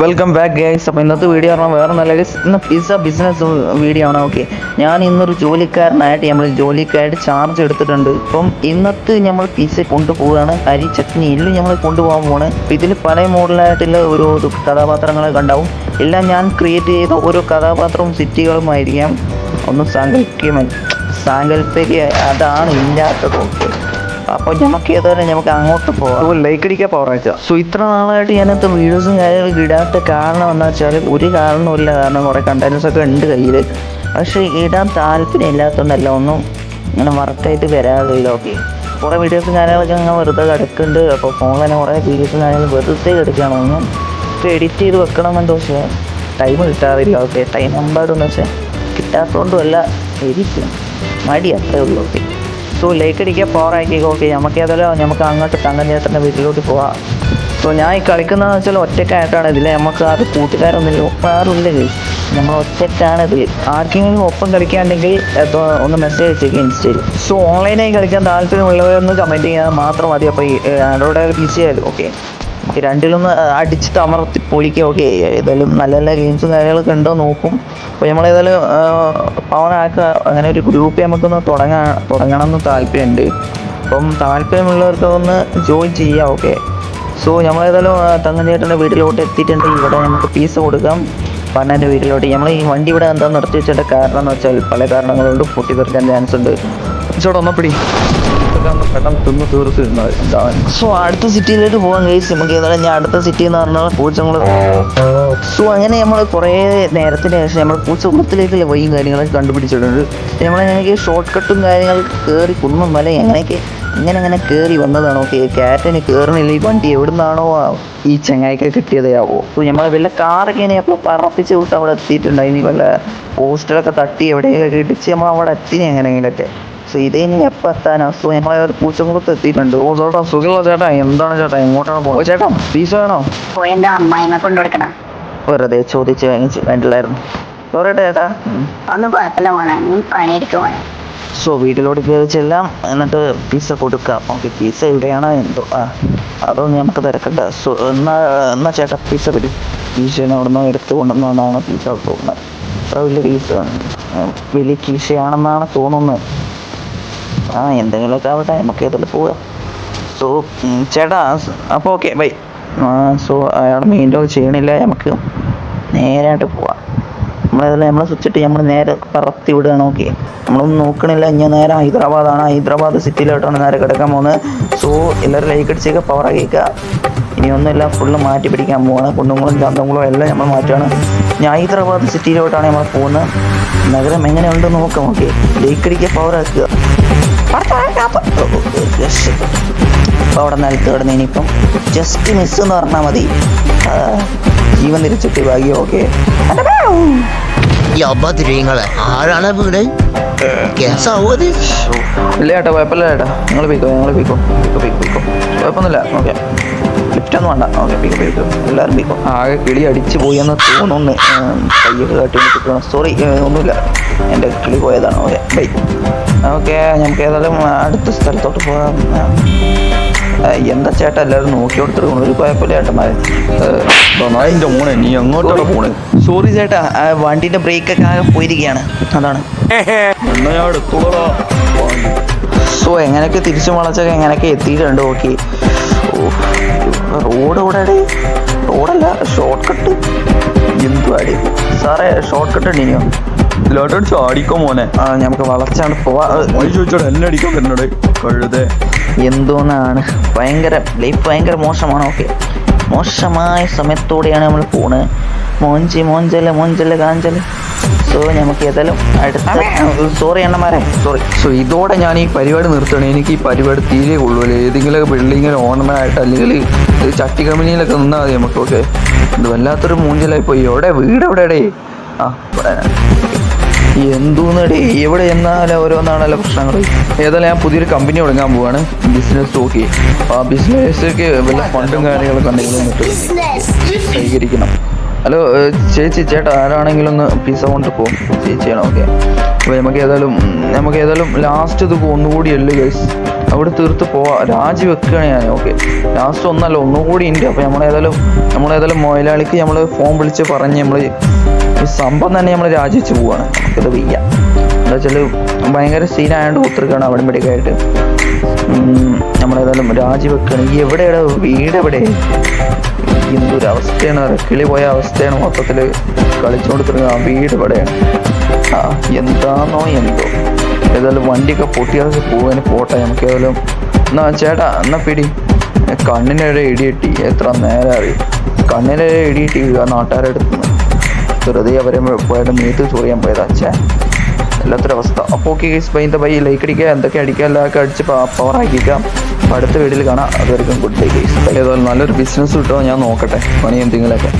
Welcome back guys അപ്പോൾ ഇന്നത്തെ video പറഞ്ഞാൽ വേറെ നല്ല ഇന്ന് പിസ്സ ബിസിനസ് വീഡിയോ ആണ്. ഓക്കെ ഞാൻ ഇന്നൊരു ജോലിക്കാരനായിട്ട് നമ്മൾ ജോലിക്കായിട്ട് ചാർജ് എടുത്തിട്ടുണ്ട്. അപ്പം ഇന്നത്തെ നമ്മൾ പിസ്സ കൊണ്ടുപോവുകയാണ്. അരി ചട്നി എല്ലാം നമ്മൾ കൊണ്ടുപോകാൻ പോവാണ് ഇതിൽ പല മോഡലായിട്ടുള്ള ഓരോ ഇത് കഥാപാത്രങ്ങളൊക്കെ ഉണ്ടാവും എല്ലാം ഞാൻ ക്രിയേറ്റ് ചെയ്ത ഓരോ കഥാപാത്രവും സിറ്റികളുമായിരിക്കാം. ഒന്ന് സാങ്കല്പിക സാങ്കല്പിക അതാണ് ഇല്ലാത്തത്. ഓക്കെ അപ്പോൾ നമുക്ക് ഏതായാലും നമുക്ക് അങ്ങോട്ട് പോകാം ലൈക്ക് അടിക്കാൻ പോകാം സോ ഇത്ര നാളായിട്ട് ഞാനത്തെ വീഡിയോസും കാര്യങ്ങളും ഇടാത്ത കാരണം എന്താ വെച്ചാൽ ഒരു കാരണമില്ല കാരണം കുറേ കണ്ടൻസ് ഒക്കെ ഉണ്ട് കയ്യിൽ പക്ഷേ ഇടാൻ താല്പര്യം ഇല്ലാത്തതുകൊണ്ടല്ല ഒന്നും ഇങ്ങനെ വർക്കായിട്ട് വരാറില്ല ഓക്കെ കുറേ വീഡിയോസും കാര്യങ്ങളൊക്കെ അങ്ങനെ വെറുതെ കിടക്കുന്നുണ്ട്. അപ്പോൾ ഫോണിൽ തന്നെ കുറേ വീഡിയോസും കാര്യങ്ങളും വെറുതെ കിടക്കുകയാണ്. ഒന്നും ഇപ്പോൾ എഡിറ്റ് ചെയ്ത് വെക്കണമെന്ന് പക്ഷേ ടൈം കിട്ടാറില്ല. ഓക്കെ ടൈം നമ്പാടുന്ന് വെച്ചാൽ കിട്ടാത്തതുകൊണ്ടുമല്ല എഡിറ്റ് മടി അത്രേ ഉള്ളൂ. ഓക്കെ സോ ലൈക്ക് അടിക്കുക പവർ ആക്കി ഓക്കെ നമുക്ക് ഏതായാലും നമുക്ക് അങ്ങോട്ട് തങ്കം ചേട്ടന്റെ വീട്ടിലോട്ട് പോവാം. സോ ഞാൻ ഈ കളിക്കുന്നതെന്ന് വെച്ചാൽ ഒറ്റക്കായിട്ടാണ് ഇതിൽ നമുക്ക് അത് കൂട്ടുകാരൊന്നുമില്ല ഒപ്പം ആരുമില്ല guys. നമ്മൾ ഒറ്റക്കാണ് ഇതിൽ ആർക്കെങ്കിലും ഒപ്പം കളിക്കാണ്ടെങ്കിൽ ഒന്ന് മെസ്സേജ് അയച്ചേക്കും ഇൻസ്റ്റയിൽ സോ ഓൺലൈനായി കളിക്കാൻ താല്പര്യമുള്ളവരൊന്ന് കമന്റ് ചെയ്യാൻ മാത്രം മതി. അപ്പോൾ ഈ ആൻഡ്രോയിഡ് പി ആയാലും ഓക്കെ രണ്ടിലൊന്ന് അടിച്ചിട്ട് അമർത്തി പൊളിക്കുക. ഓക്കെ ഏതായാലും നല്ല നല്ല ഗെയിംസും കാര്യങ്ങളൊക്കെ ഉണ്ടോ നോക്കും. അപ്പോൾ നമ്മൾ ഏതായാലും പവനാക്കുക അങ്ങനെ ഒരു ഗ്രൂപ്പ് നമുക്കൊന്ന് തുടങ്ങാ തുടങ്ങണം എന്ന് താല്പര്യമുണ്ട് അപ്പം താല്പര്യമുള്ളവർക്ക് ഒന്ന് ജോയിൻ ചെയ്യാം ഓക്കെ. സോ നമ്മളേതായാലും തങ്കഞ്ചേട്ടന്റെ വീട്ടിലോട്ട് എത്തിയിട്ടുണ്ട്. ഇവിടെ നമുക്ക് പീസ് കൊടുക്കാം. പണ്ണന്റെ വീട്ടിലോട്ട് നമ്മൾ ഈ വണ്ടി ഇവിടെ എന്താ നിർത്തി വെച്ചിട്ട് കാരണം എന്ന് വെച്ചാൽ പല കാരണങ്ങളുണ്ട്. പൊട്ടി തീർക്കാൻ ചാൻസ് ഉണ്ട്. ചേട്ടാ ഒന്ന് പിടി പെട്ടെന്ന് തിന്ന് തീർത്ത് സോ അടുത്ത സിറ്റിയിലേക്ക് പോകാൻ കഴിച്ചു നമുക്ക് ഏതായാലും ഞാൻ അടുത്ത സിറ്റി എന്ന് പറഞ്ഞാൽ പൂച്ചങ്ങൾ സോ അങ്ങനെ നമ്മൾ കുറേ നേരത്തിന് ശേഷം നമ്മൾ പൂച്ചകുളത്തിലേക്കുള്ള വഴിയും കാര്യങ്ങളൊക്കെ കണ്ടുപിടിച്ചിട്ടുണ്ട്. നമ്മളെങ്ങനെ ഷോർട്ട് കട്ടും കാര്യങ്ങൾ കയറി കുന്നും മല എങ്ങനെയൊക്കെ ഇങ്ങനെ അങ്ങനെ കയറി വന്നതാണ്? ഓക്കെ ക്യാരറ്റിന് കയറണില്ല ഈ വണ്ടി എവിടുന്നാണോ ഈ ചെങ്ങായിക്ക് കിട്ടിയതാവോ സോ നമ്മൾ വല്ല കാറൊക്കെ ഇനി അപ്പോൾ പറപ്പിച്ച് വിട്ട് അവിടെ എത്തിയിട്ടുണ്ട് ഇനി വല്ല പോസ്റ്ററൊക്കെ തട്ടി എവിടെയൊക്കെ ഇടിച്ച് നമ്മൾ അവിടെ എത്തിനെ എങ്ങനെയെങ്കിലൊക്കെ. സോ ഇത് ഇനി എപ്പോൾ എത്താനോ? സോ നമ്മൾ പൂച്ചകുളത്ത് എത്തിയിട്ടുണ്ട്. ഓ ചേട്ടാ സുഖമുള്ള ചേട്ടാ. എന്താണ് ചേട്ടാ? എങ്ങോട്ടാണ് പോകുന്നത് ചേട്ടാ പീസ് വേണോ? പോയി എന്റെ അമ്മായിനെ കൊണ്ടുകൊടുക്കണം വെറുതെ ചോദിച്ച് വാങ്ങിച്ച് വേണ്ടില്ലായിരുന്നു. സോറി ചേട്ടാ. ഒന്നും കുഴപ്പമില്ല മോനെ. നീ സോ വീട്ടിലോട്ട് കയറി ചെല്ലാം. എന്നിട്ട് പിസ്സ കൊടുക്കാം. ഓക്കെ പിസ്സ ഇവിടെയാണോ? എന്തോ. ആ അതൊന്നും നമുക്ക് തിരക്കണ്ട. സോ എന്നാ എന്നാ ചേട്ടാ പിസ്സ വരും കീശനെ അവിടെ നിന്ന് എടുത്ത് കൊണ്ടുവന്നാണ് പിസ്സ തോന്നുന്നത് അത്ര വലിയ പീസ. വലിയ കീശയാണെന്നാണ് തോന്നുന്നത്. ആ എന്തെങ്കിലുമൊക്കെ ആവട്ടെ നമുക്ക് ഏതായാലും പോവാം. സോ ചേട്ടാ അപ്പോൾ ഓക്കെ ബൈ സോ അയാൾ മെയിന്റെ ചെയ്യണില്ല നമുക്ക് നേരായിട്ട് പോവാം. നമ്മൾ നമ്മളെ സ്വിച്ചിട്ട് നമ്മൾ നേരെ പറത്തി വിടുകയാണ് ഓക്കെ നമ്മളൊന്നും നോക്കണില്ല ഇനി നേരെ ഹൈദരാബാദാണ് ഹൈദരാബാദ് സിറ്റിയിലോട്ടാണ് നേരെ കിടക്കാൻ പോകുന്നത്. സോ എല്ലാവരും ലൈക്ക് അടിച്ചേക്കുക പവർ ആക്കിയേക്കുക ഇനി ഒന്നുമില്ല ഫുള്ള് മാറ്റി പിടിക്കാൻ പോവാണ്. കുണ്ടുങ്ങളും ചന്തങ്ങളും എല്ലാം നമ്മൾ മാറ്റുകയാണ് ഞാൻ ഹൈദരാബാദ് സിറ്റിയിലോട്ടാണ് നമ്മൾ പോകുന്നത്. നഗരം എങ്ങനെയുണ്ട് നോക്കാം ഓക്കെ ലൈക്ക് പവറാക്കുക പവർ ആക്കുക. അപ്പോൾ അവിടെ നിലത്ത് കിടന്ന് ഇനിയിപ്പം ജസ്റ്റ് മിസ് എന്ന് പറഞ്ഞാൽ മതി. ജീവൻ തിരിച്ചിട്ട് ഭാഗ്യം ഓക്കെ അബദ്ധങ്ങളെ ആരാണ് വീട് ഇല്ല ചേട്ടാ കുഴപ്പമില്ല ചേട്ടാ. നിങ്ങൾ പോയിക്കോ നിങ്ങൾ പിക്കോ. പോയിക്കോ പോയിക്കോ പോയിക്കോ കുഴപ്പമൊന്നുമില്ല ഓക്കെ ലിഫ്റ്റ് ഒന്നും വേണ്ട. ഓക്കെ പിക്ക് ചെയ്തു എല്ലാവരും പിക്കും. ആകെ കിളി അടിച്ച് പോയി എന്ന് തോന്നുന്നു കയ്യൊക്കെ കാട്ടി കിട്ടണം. സോറി ഒന്നുമില്ല. എന്റെ കിളി പോയതാണ്. Okay bye. ഓക്കെ നമുക്ക് ഏതായാലും അടുത്ത സ്ഥലത്തോട്ട് പോകാം. എന്താ ചേട്ടാ എല്ലാവരും നോക്കി കൊടുത്തിട്ട് ഒരു കുഴപ്പമില്ല ചേട്ടന്മാരെ. എന്റെ മോനെ നീ എങ്ങോട്ടാണ് പോണേ. സോറി ചേട്ടാ. വണ്ടിന്റെ ബ്രേക്കൊക്കെ ആകെ പോയിരിക്കുകയാണ്. അതാണ്. എന്നാ ഞാൻ എടുത്തോളാ സോ എങ്ങനെയൊക്കെ തിരിച്ചു മുളച്ചൊക്കെ എങ്ങനെയൊക്കെ എത്തിയിട്ടുണ്ട് ഓക്കെ റോഡ് ഇവിടെ റോഡല്ല ഷോർട്ട് കട്ട് എന്തുവാടി സാറേ ഷോർട്ട് കട്ട് ഉണ്ടോ ചാടിക്കോ മോനെ. ആ നമുക്ക് വളർച്ചാണ് പോവാ. മോയി ചോദിച്ചോടെ എന്നെ അടിക്കാൻ വരുന്നോട് കഴുതേ. എന്തോന്നാണ്? ഭയങ്കര ലൈഫ് ഭയങ്കര മോശമാണ് ഓക്കെ മോശമായ സമയത്തോടെയാണ് നമ്മൾ പോണത് മോഞ്ചി മോഞ്ചൽ മോഞ്ചൽ കാഞ്ചൽ. സോ നമുക്ക് ഏതായാലും അടുത്ത സോറി എണ്ണമാരെ സോറി സോ ഇതോടെ ഞാൻ ഈ പരിപാടി നിർത്തണേ എനിക്ക് ഈ പരിപാടി തീരെ കൊള്ളൂല. ഏതെങ്കിലും ബിൽഡിങ്ങിൽ ഓണമായിട്ട് അല്ലെങ്കിൽ ചട്ടി കമ്പനിയിലൊക്കെ നിന്നാൽ മതി നമുക്ക് ഓക്കെ ഇത് വല്ലാത്തൊരു മൂഞ്ചലായി പോയി എവിടെ? വീട് എവിടെ ഇടേ ആ ഇവിടെ. എന്തോന്നടി? എവിടെ എന്നാലും ഓരോന്നാണല്ലോ പ്രശ്നങ്ങൾ ഏതായാലും ഞാൻ പുതിയൊരു കമ്പനി തുടങ്ങാൻ പോവാണ്. ബിസിനസ് നോക്കി. ആ ബിസിനസ്സൊക്കെ വല്ല ഫണ്ടും കാര്യങ്ങളൊക്കെ ഉണ്ടെങ്കിൽ കൈകരിക്കണം. സ്വീകരിക്കണം ഹലോ ചേച്ചി ചേട്ടാ ആരാണെങ്കിലും ഒന്ന് പിസ കൊണ്ട് പോകും ചേച്ചിയാണ് ഓക്കെ അപ്പോൾ നമുക്ക് ഏതായാലും നമുക്ക് ഏതായാലും ലാസ്റ്റ് ഇത് ഒന്നുകൂടി അല്ലേ ഗൈസ് അവിടെ തീർത്ത് പോവാ. രാജി വെക്കുകയാണ് ഞാൻ ഓക്കെ ലാസ്റ്റ് ഒന്നല്ല ഒന്നുകൂടി ഉണ്ട്. അപ്പോൾ നമ്മളേതായാലും നമ്മളേതായാലും മൊയലാളിക്ക് നമ്മൾ ഫോൺ വിളിച്ച് പറഞ്ഞ് നമ്മൾ ഈ സംഭവം തന്നെ നമ്മൾ രാജിവെച്ച് പോവാണ്. നമുക്കത് വയ്യ. എന്താ വെച്ചാൽ ഭയങ്കര സീനായതുകൊണ്ട് കുത്തിരിക്കുകയാണ് അവിടെ ഇവിടെയൊക്കെ നമ്മളേതായാലും രാജിവെക്കണം. ഈ എവിടെയാണ് വീട് എവിടെ എന്തൊരു അവസ്ഥയാണ് കിളി പോയ അവസ്ഥയാണ് മൊത്തത്തിൽ കളിച്ചുകൊണ്ടിരിക്കുന്നത് ആ വീട് എവിടെയാണ് ആ എന്താണോ എന്തോ. ഏതായാലും വണ്ടിയൊക്കെ പൊട്ടിയാൽ പോകാൻ പോട്ടെ നമുക്ക് ഏതായാലും. എന്നാ ചേട്ടാ എന്നാ പിടി. കണ്ണിനൊരു ഇടിയിട്ടി എത്ര നേരം അറിയും? കണ്ണിനെ ഇടിയിട്ടി ആ നാട്ടുകാരുടെ അടുത്ത് നിന്ന്. വെറുതെ അവരെ പോയാലും നീത്ത് ചൊറിയാൻ പോയതാ അച്ഛാ. വല്ലാത്തൊരു അവസ്ഥ. അപ്പോൾ ഓക്കെ ഗൈസ് ബൈ എന്താ ബൈ ലൈക്ക് അടിക്കുക എന്തൊക്കെ അടിക്കുക എല്ലാവർക്കും അടിച്ച് പവർ ആക്കിക്കാം അടുത്ത വീഡിയോയിൽ കാണാം. അതുവരെയും ഗുഡ് ബൈ ഗൈസ് ഏതായാലും നല്ലൊരു ബിസിനസ് കിട്ടുമോ ഞാൻ നോക്കട്ടെ. പണി എന്തെങ്കിലുമൊക്കെ.